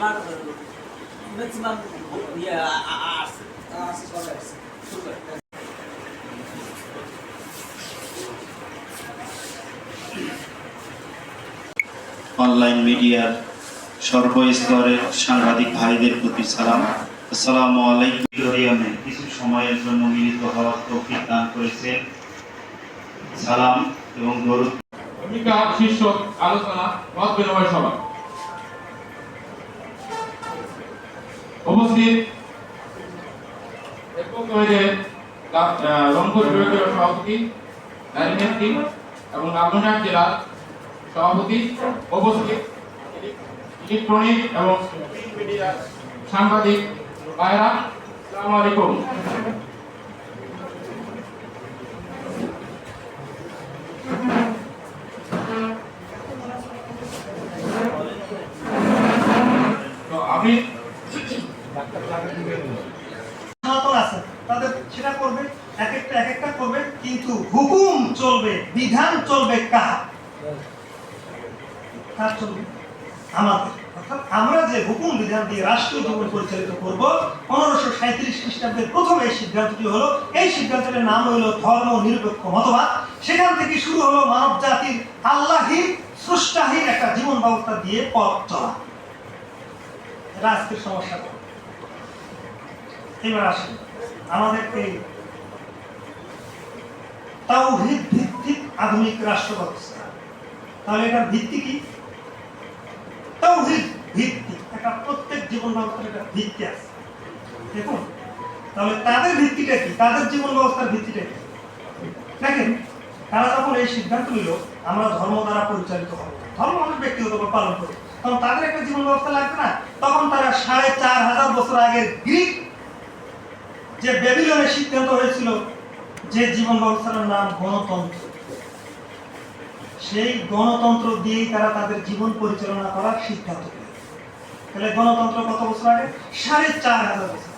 ইয়ে আ- আ- আ- আসছে। আসছে সবাই আসছে। শুরু করে অনলাইন মিডিয়ার সর্বস্তরের সাংবাদিক ভাইদের প্রতি সালাম। আসসালামু আলাইকুম। ভিক্টোরিয়ামে কিছু সময়ের জন্য মিলিত হওয়ার তৌফিক দান করেছেন। সালাম এবং দরুদ। শীর্ষক আলোচনা মত বিনিময় সভা। উপস্থিত রংপুর বিভাগীয় সভাপতি এবং লালমনিরহাট জেলার সভাপতি উপস্থিত। এবং সাংবাদিক ভাইরা তো আমি সনাতন আছে তাদের সেটা করবে এক একটা এক একটা করবে কিন্তু হুকুম চলবে বিধান চলবে কার কার চলবে আমাদের। অর্থাৎ আমরা যে হুকুম, বিধান দিয়ে রাষ্ট্রীয় জীবন পরিচালিত করব, পনেরোশো সাঁত্রিশ খ্রিস্টাব্দের প্রথম এই সিদ্ধান্তটি হলো। এই সিদ্ধান্তের নাম হলো ধর্ম নিরপেক্ষ মতবাদ। সেখান থেকে শুরু হলো মানব জাতির আল্লাহীন স্রষ্টাহীন একটা জীবন ব্যবস্থা দিয়ে পথ চলা। এটা আজকের সমস্যা। এবার আসেন, আমাদের এই তাওহীদ ভিত্তিক আধুনিক রাষ্ট্র ব্যবস্থা তাহলে এটার ভিত্তি কি? তাদের ভিত্তিটা কি? তাদের জীবন ব্যবস্থার ভিত্তিটা কি? দেখেন, তারা যখন এই সিদ্ধান্ত নিল, আমরা ধর্ম দ্বারা পরিচালিত হব। ধর্ম ব্যক্তিগতভাবে পালন করে। তখন তাদের একটা জীবন ব্যবস্থা লাগবে না? তখন তারা সাড়ে চার হাজার বছর আগের গ্রিক যে বেবিলনের সিদ্ধান্ত হয়েছিল যে জীবন ব্যবস্থার নাম গণতন্ত্র। সেই গণতন্ত্র দিয়েই তারা তাদের জীবন পরিচালনা করার সিদ্ধান্ত তাহলে গণতন্ত্র কত বছর আগে? সাড়ে চার হাজার বছর।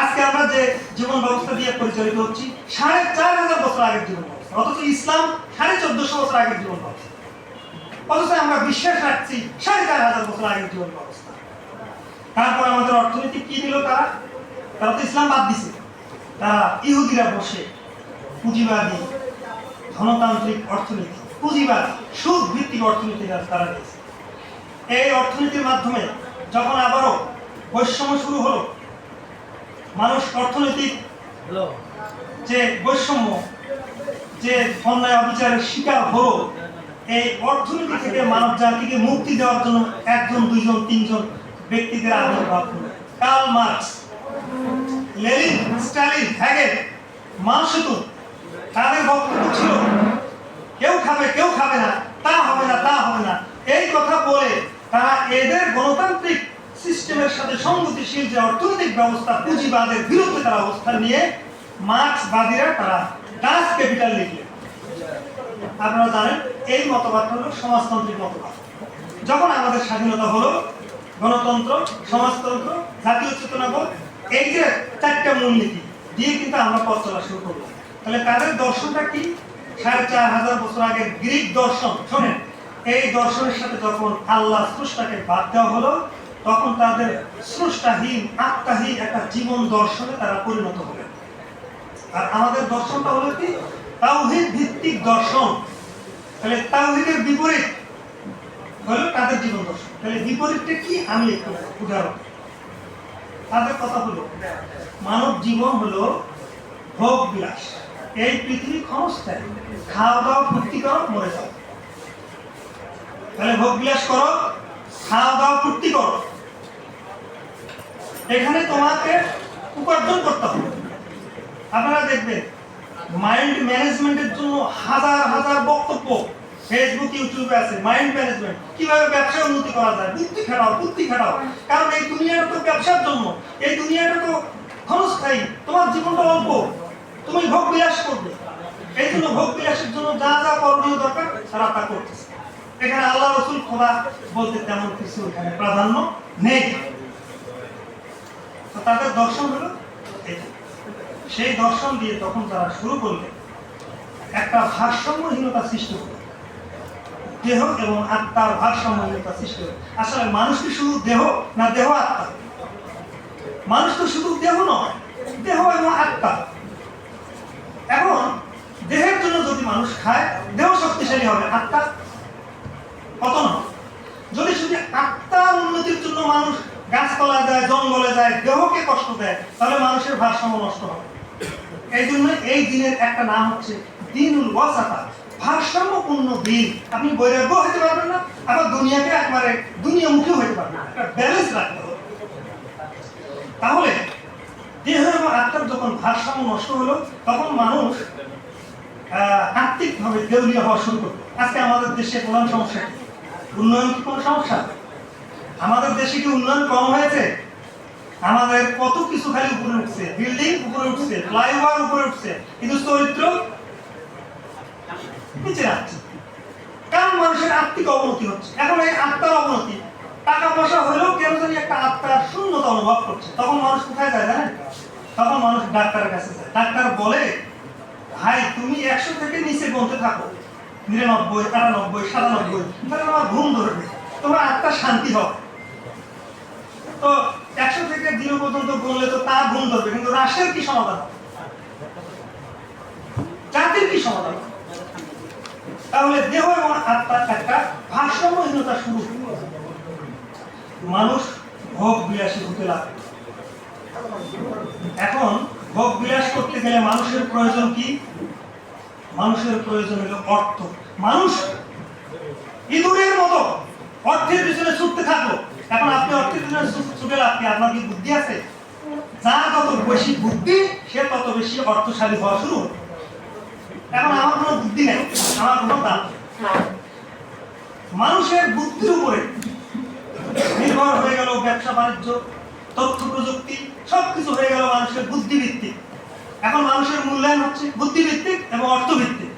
আজকে আমরা যে জীবন ব্যবস্থা দিয়ে পরিচালিত হচ্ছি, সাড়ে চার হাজার বছর আগের জীবন ব্যবস্থা। অথচ ইসলাম সাড়ে চোদ্দশো বছর আগের জীবন ব্যবস্থা। অথচ আমরা বিশ্বাস রাখছি সাড়ে চার হাজার বছর আগের জীবন ব্যবস্থা। তারপর আমাদের অর্থনীতি কি দিল তারা? তারা তো ইসলাম বাদ দিছে। তারা ইহুদিরা বসে পুঁজিবাদী, ধনতান্ত্রিক অর্থনীতি পুঁজিবাদী সুদ ভিত্তিক অর্থনীতি তারা দিয়েছে এই অর্থনীতির মাধ্যমে যখন আবারও বৈষম্য শুরু হলো মানুষ অর্থনৈতিক যে বৈষম্য যে অন্যায় অবিচারের শিকার হলো এই অর্থনীতি থেকে মানব জাতিকে মুক্তি দেওয়ার জন্য একজন দুইজন তিনজন ব্যক্তিদের আবির্ভাব হলো Karl Marx Lenin Stalin Hegel মানসেতু তাদের বক্তব্য ছিল কেউ খাবে কেউ খাবে না, তা হবে না, তা হবে না। এই কথা বলে তারা এদের গণতান্ত্রিক সিস্টেমের সাথে সংগতিশীল যে অর্থনৈতিক ব্যবস্থা পুঁজিবাদের বিরুদ্ধে তারা অবস্থান নিয়ে মার্ক্সবাদীরা তারা ডাচ ক্যাপিটাল লিখলেন আপনারা জানেন, এই মতবাদ হলো সমাজতান্ত্রিক মতবাদ। যখন আমাদের স্বাধীনতা হলো, গণতন্ত্র, সমাজতন্ত্র, জাতীয় চেতনাবোধ, এই যে চারটা মূলনীতি, দিয়ে কিন্তু আমরা পথ চলা শুরু করব তাহলে তাদের দর্শনটা কি? সাড়ে চার হাজার বছর আগের গ্রিক দর্শন শোনেন, এই দর্শনের সাথে যখন আল্লাহ স্রষ্টাকে বাদ দেওয়া হলো, তখন তাদের স্রষ্টাহীন, আত্মাহীন একটা জীবন দর্শনে তারা পরিণত হলেন। আর আমাদের দর্শনটা হলো কি? তাওহীদ ভিত্তিক দর্শন। তাহলে তাওহীদের বিপরীত হলো তাদের জীবন দর্শন। তাহলে বিপরীতটা কি? আমি উদাহরণ তাদের কথা হলো মানব জীবন হলো ভোগ বিলাস এই পৃথিবী ক্ষণস্থায়ী। খাওয়া দাওয়া করো, মরে যাও। তাহলে ভোগ বিলাস করো খাওয়া দাওয়া করো। এখানে তোমাকে উপার্জন করতে হবে। আপনারা দেখবেন মাইন্ড ম্যানেজমেন্টের জন্য হাজার হাজার বক্তব্য ফেসবুক ইউটিউবে আছে। মাইন্ড ম্যানেজমেন্ট কীভাবে ব্যবসায় উন্নতি করা যায়? বুদ্ধি খাটাও বুদ্ধি খাটাও। কারণ এই দুনিয়াটা তো ব্যবসার জন্য। এই দুনিয়াটা তো ক্ষণস্থায়ী। তোমার জীবনটা অল্প। তুমি ভোগ বিলাস করবে। ভোগ বিলাসের জন্য যা যা করণীয় দরকার তারা তা করতেছে। এখানে আল্লাহ রসুল খোদা বলতে তেমন কিছু এখানে প্রাধান্য নেই। তো তাদের দর্শন হলো সেই দর্শন দিয়ে তখন তারা শুরু একটা ভারসাম্যহীনতা সৃষ্টি দেহ এবং আত্মার ভারসাম্যহীনতা সৃষ্টি হলো। আসলে মানুষ কি শুধু দেহ না দেহ আত্মা? মানুষ তো শুধু দেহ নয়, দেহ এবং আত্মা। এখন দেহের জন্য যদি মানুষ খায়, দেহ শক্তিশালী হবে। আত্মা? পতন হবে যদি শুধু আত্মার উন্নতির জন্য মানুষ গাছতলা যায় জঙ্গলে যায় দেহকে কষ্ট দেয়, তাহলে মানুষের ভারসাম্য নষ্ট হবে। এই জন্য এই দিনের একটা নাম হচ্ছে দিনুল ওয়াসাতা ভারসাম্যপূর্ণ দিন। আপনি বৈরাগ্য হতে পারবেন না, আবার দুনিয়াকে একবারে দুনিয়ামুখী হতে পারবেন না। একটা ব্যালেন্স রাখতে হবে। তাহলে দেহ এবং আত্মার যখন ভারসাম্য নষ্ট হলো, তখন মানুষ আহ, আত্মিকভাবে দেউলিয়া হওয়া শুরু করবে আজকে আমাদের দেশে প্রধান সমস্যা উন্নয়ন কি কোনো সমস্যা? আমাদের দেশে কি উন্নয়ন কম হয়েছে? আমাদের কত কিছু খালি উপরে উঠছে? বিল্ডিং উপরে উঠছে ফ্লাইওভার উপরে উঠছে কিন্তু চরিত্র নিচে যাচ্ছে। কারণ মানুষের আত্মিক অবনতি হচ্ছে। এখন এই আত্মার অবনতি টাকা পয়সা হলেও কেন জানি একটা আত্মার শূন্যতা অনুভব করছে। তখন মানুষ কোথায় যায় জানেন? তখন মানুষ ডাক্তারের কাছে যায়। ডাক্তার বলে ভাই, তুমি একশো থেকে নিচে গুনতে থাকো। নিরানব্বই, আটানব্বই, সাতানব্বই, তাহলে আমার ঘুম ধরবে। তোমার আত্মা শান্তি হবে। তো একশো থেকে জিরো পর্যন্ত গুনলে তো তা ঘুম ধরবে, কিন্তু রাষ্ট্রের কি সমাধান? জাতির কি সমাধান? তাহলে দেহ এবং আত্মার একটা ভারসাম্যহীনতা শুরু। মানুষ ভোগ বিলাসী হতে লাগবে এখন ভোগ বিলাস করতে গেলে মানুষের প্রয়োজন কি মানুষের প্রয়োজন হলো অর্থ মানুষ ইঁদুরের মতো অর্থের পিছনে ছুটতে থাকল এখন আপনি অর্থের পিছনে ছুটে কি? আপনার কি বুদ্ধি আছে যার যত বেশি বুদ্ধি, সে তত বেশি অর্থশালী হওয়া শুরু। এখন আমার কোনো বুদ্ধি নেই, আমার কোনো দাম। মানুষের বুদ্ধির উপরে নির্ভর হয়ে গেল ব্যবসা বাণিজ্য তথ্য, প্রযুক্তি, সবকিছু হয়ে গেল মানুষের বুদ্ধিভিত্তিক এখন মানুষের মূল্যায়ন হচ্ছে বুদ্ধিভিত্তিক এবং অর্থভিত্তিক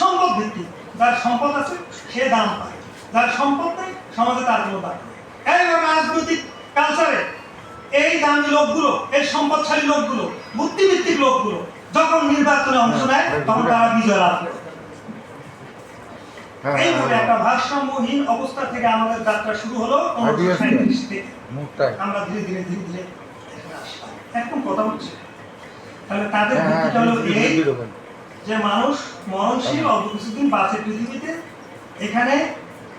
সম্পদ ভিত্তিক যার সম্পদ আছে, সে দাম পায়। যার সম্পদ নেই, সমাজে তার কোনো দাম নেই। এইভাবে রাজনৈতিক কালচারে এই দামি লোকগুলো, এই সম্পদশালী লোকগুলো বুদ্ধিভিত্তিক লোকগুলো যখন নির্বাচনে অংশ নেয়, তখন তারা বিজয় লাভ করে। এইভাবে একটা ভারসাম্যহীন অবস্থা থেকে আমাদের যাত্রা শুরু হলো আমরা ধীরে ধীরে ধীরে ধীরে এখানে কথা হচ্ছে তাহলে তাদের হ্যাঁ ভিত্তিটা হলো এই যে মানুষ মরণশীল অল্প কিছুদিন বাঁচে পৃথিবীতে এখানে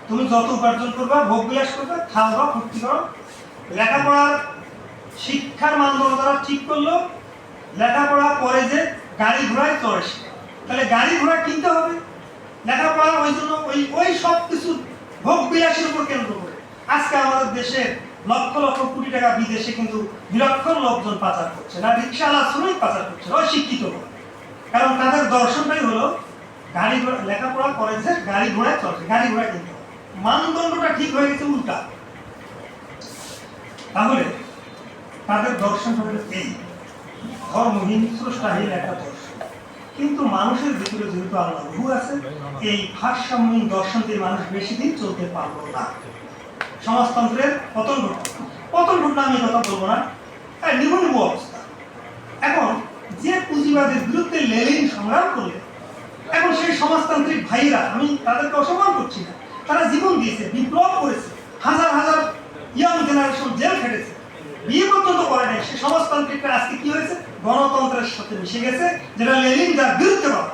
তুমি যত উপার্জন করবা ভোগ বিলাস করবে খাওয়া ফুর্তি করো। লেখাপড়ার শিক্ষার মানদণ্ড তারা ঠিক করল। লেখাপড়া পরে যে গাড়ি ঘোড়ায় চড়ে তাহলে গাড়ি ঘোড়া কিনতে হবে? লেখাপড়া ওই জন্য ওই ওই সব কিছু ভোগ বিলাসের উপর কেন্দ্র করে। আজকে আমাদের দেশে লক্ষ লক্ষ কোটি টাকা বিদেশে কিন্তু নিরক্ষর লোকজন পাচার করছে না, রিক্সাওয়ালা শ্রমিক পাচার করছে অশিক্ষিত কারণ তাদের দর্শনটাই হলো গাড়ি ঘোড়া, লেখাপড়া করে যে গাড়ি ঘোড়ায় চলছে, গাড়ি ঘোড়া কিনতে মানদণ্ডটা ঠিক হয়ে গেছে, উল্টা। তাহলে তাদের দর্শন হলো এই ধর্মহীন, স্রষ্টাহীন একটা দর্শন। কিন্তু মানুষের ভিতরে যেহেতু আল্লাহ রুহু আছে, এই ভারসাম্যহীন দর্শন দিয়ে মানুষ বেশি দিন চলতে পারল না। সমাজতন্ত্রের পতন ঘটল। পতন ঘটনা আমি কথা বলব না। হ্যাঁ নিবন্ধ অবস্থা। এখন যে পুঁজিবাদের বিরুদ্ধে লেলিন সংগ্রাম করলে, এখন সেই সমাজতান্ত্রিক ভাইরা আমি তাদেরকে অসম্মান করছি না, তারা জীবন দিয়েছে, বিপ্লব করেছে, হাজার হাজার ইয়াং জেনারেশন জেল খেটেছে। বিয়ে পর্যন্ত করে নাই, সে সমাজতান্ত্রিকরা আজকে কি হয়েছে? গণতন্ত্রের সাথে মিশে গেছে, যেটা লেলিন যার বিরুদ্ধে বলা।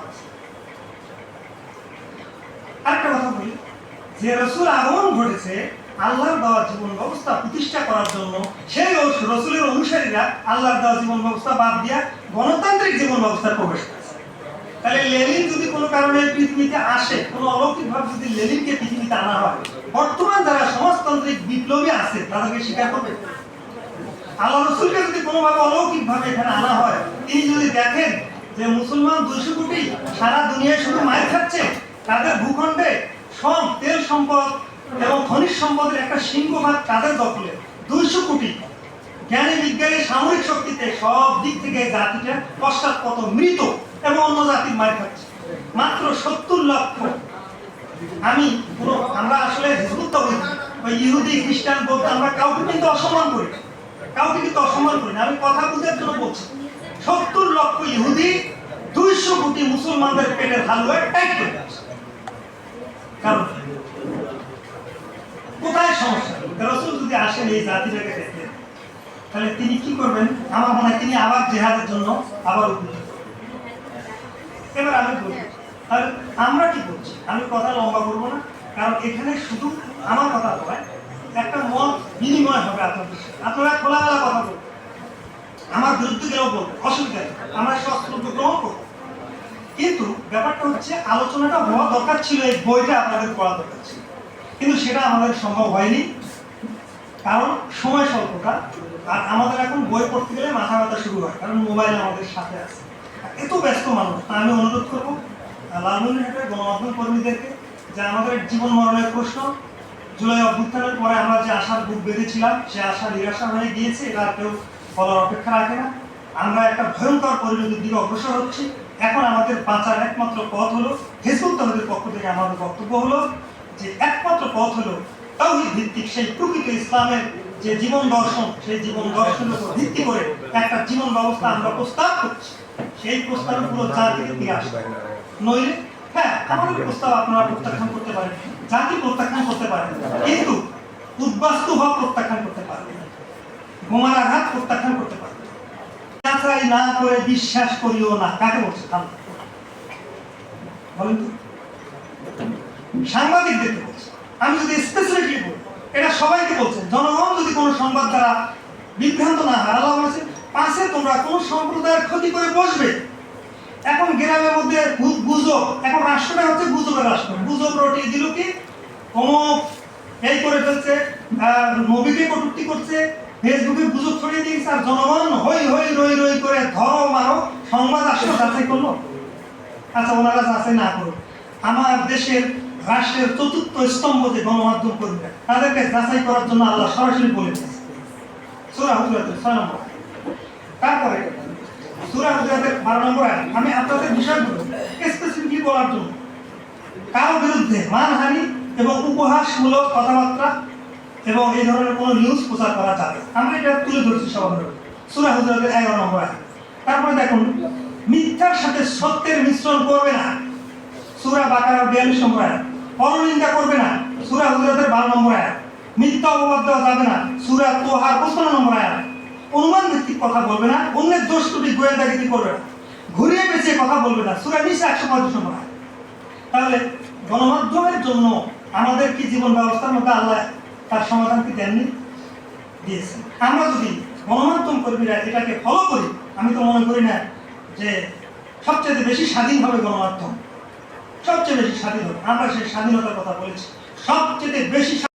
আরেকটা কথা বলি, যে রসুল আগমন ঘটেছে, আল্লাহর দেওয়া জীবন ব্যবস্থা প্রতিষ্ঠা করার জন্য, সেই রসুলের অনুসারীরা আল্লাহর দেওয়া জীবন ব্যবস্থা বাদ দিয়া গণতান্ত্রিক জীবন ব্যবস্থায় প্রবেশ করেছে তাহলে লেনিন যদি কোনো কারণে পৃথিবীতে আসে, কোনো অলৌকিক ভাবে যদি লেনিনকে পৃথিবীতে আনা হয়, বর্তমান যারা সমাজতান্ত্রিক বিপ্লবী আছে, তাদেরকে স্বীকার করবে আল্লাহ রসুলকে যদি কোনোভাবে অলৌকিক ভাবে এখানে আনা হয়, তিনি যদি দেখেন যে মুসলমান দুইশো কোটি সারা দুনিয়ায় শুধু মায়ের খাচ্ছে, তাদের ভূখণ্ডে সব তেল সম্পদ এবং খনিজ সম্পদের একটা সিংহভাগ তাদের দখলে দুইশো কোটি জ্ঞানী বিজ্ঞানী সামরিক শক্তিতে সব দিক থেকে জাতিটা পশ্চাৎপত মৃত এবং অন্য জাতির মায়ের খাচ্ছে মাত্র সত্তর লক্ষ আমি পুরো আমরা আসলে না। ওই ইহুদি, খ্রিস্টান, বৌদ্ধ, আমরা কাউকে কিন্তু অসম্মান করি। কাউকে কিন্তু অসম্মান করি না। আমি কথা জন্য বলছি, সত্তর লক্ষ ইহুদি দুইশো কোটি মুসলমানদের পেটের টাইট করে দিচ্ছে। কারণ কোথায় সমস্যা? রসুল যদি আসেন এই জাতিটাকে দেখতেন তাহলে তিনি কি করবেন? আমার মনে হয় তিনি আবার জেহাদের জন্য আবার এবার আমি বলি, তাহলে আমরা কি করছি? আমি কথা লম্বা করব না, কারণ এখানে শুধু আমার কথা নয় একটা মত বিনিময় হবে আপনাদের। আপনারা খোলামেলা কথা বলবেন আমার বিরুদ্ধে গেলেও বলব অসুবিধা নেই। আমরা শস্ত্র গ্রহণ করব। কিন্তু ব্যাপারটা হচ্ছে, আলোচনাটা হওয়া দরকার ছিল। এই বইটা আপনাদের পড়া দরকার ছিল। কিন্তু সেটা আমাদের সম্ভব হয়নি। কারণ সময় স্বল্পতা। আর আমাদের এখন বই পড়তে গেলে মাথা ব্যথা শুরু হয়। কারণ মোবাইল আমাদের সাথে আছে। এত ব্যস্ত মানুষ। আমি অনুরোধ করব, লালমনিরহাটের গণমাধ্যম কর্মীদেরকে, যে আমাদের জীবন মরণের প্রশ্ন জুলাই অভ্যুত্থানের পরে আমরা যে আশার বুক বেঁধেছিলাম, সে আশা নিরাশা হয়ে গিয়েছে এটা কেউ বলার অপেক্ষা রাখে না। আমরা একটা ভয়ঙ্কর পরিণতির দিকে অগ্রসর হচ্ছি। এখন আমাদের বাঁচার একমাত্র পথ হলো হেসবুল তহদের পক্ষ থেকে আমাদের বক্তব্য হলো যে একমাত্র পথ হলো তাওহীদ ভিত্তিক সেই প্রকৃত ইসলামের যে জীবন দর্শন, সেই জীবন দর্শনের উপর ভিত্তি করে একটা জীবন ব্যবস্থা আমরা প্রস্তাব করছি। সেই প্রস্তাবে পুরো জাতিকে ফিরে আসবে নইলে হ্যাঁ আমাদের প্রস্তাব আপনারা প্রত্যাখ্যান করতে পারেন। জাতি প্রত্যাখ্যান করতে পারেন। কিন্তু উদ্বাস্তু হক প্রত্যাখ্যান করতে পারবেন না। বোমার আঘাত প্রত্যাখ্যান করতে পারবেন না। যাচাই না করে বিশ্বাস করিও না। কাকে বলছে। বলেন তো। বলছে? আমি যদি বলি, এটা সবাইকে বলছেন জনগণ যদি কোনো সংবাদ দ্বারা বিভ্রান্ত না হয়, আল্লাহ বলেছে, পাশে তোমরা কোন সম্প্রদায়ের ক্ষতি করে বসবে? এখন গ্রামের মধ্যে গুজব, এখন রাষ্ট্রটা হচ্ছে গুজবের রাষ্ট্র। গুজব রটিয়ে দিল কি? অমুক এই করে ফেলছে নবীকে কটুক্তি করছে, ফেসবুকে গুজব ছড়িয়ে দিয়েছে, আর জনগণ হই হই রই রই করে ধরো মারো, সংবাদ আসলো, যাচাই করল। আচ্ছা ওনারা যাচাই না করুন আমার দেশের রাষ্ট্রের চতুর্থ স্তম্ভ যে গণমাধ্যম কর্মীরা, তাদেরকে যাচাই করার জন্য আল্লাহ সরাসরি বলে দিয়েছে। সুরা হুজরাতের ছয় নম্বর। তারপরে সুরা হুজরাতের বারো নম্বর আয়াত। আমি আপনাদের বিষয়গুলো স্পেসিফিকলি বলার জন্য। কারও বিরুদ্ধে মানহানি এবং উপহাসমূলক কথাবার্তা এবং এই ধরনের কোনো নিউজ প্রচার করা যাবে আমরা এটা তুলে ধরছি সবার সুরা হুজরাতের এগারো নম্বর আয়াত। তারপরে দেখুন, মিথ্যার সাথে সত্যের মিশ্রণ করবে না। সুরা বাকারার বিয়াল্লিশ নম্বর আয়াত। পরনিন্দা করবে না। সুরা হুজরাতের বারো নম্বর আয়াত। মিথ্যা অপবাদ দেওয়া যাবে না। সুরা তোহার পঁচপান্ন নম্বর আয়াত। অনুমান ভিত্তিক কথা বলবে না, অন্যের দোষ ত্রুটি গোয়েন্দাগিরি করবে? না ঘুরিয়ে পেঁচিয়ে কথা বলবে না। সুরা নিচে একশো পঁয়ত্রিশ নম্বর তাহলে গণমাধ্যমের জন্য আমাদের কি জীবন ব্যবস্থার মধ্যে আল্লাহ তার সমাধান কি দেননি? দিয়েছেন। আমরা যদি গণমাধ্যম কর্মীরা এটাকে ফলো করি, আমি তো মনে করি না যে সবচেয়ে বেশি স্বাধীন হবে গণমাধ্যম। সবচেয়ে বেশি স্বাধীন হবে। আমরা সেই স্বাধীনতার কথা বলেছি। সবচেয়ে বেশি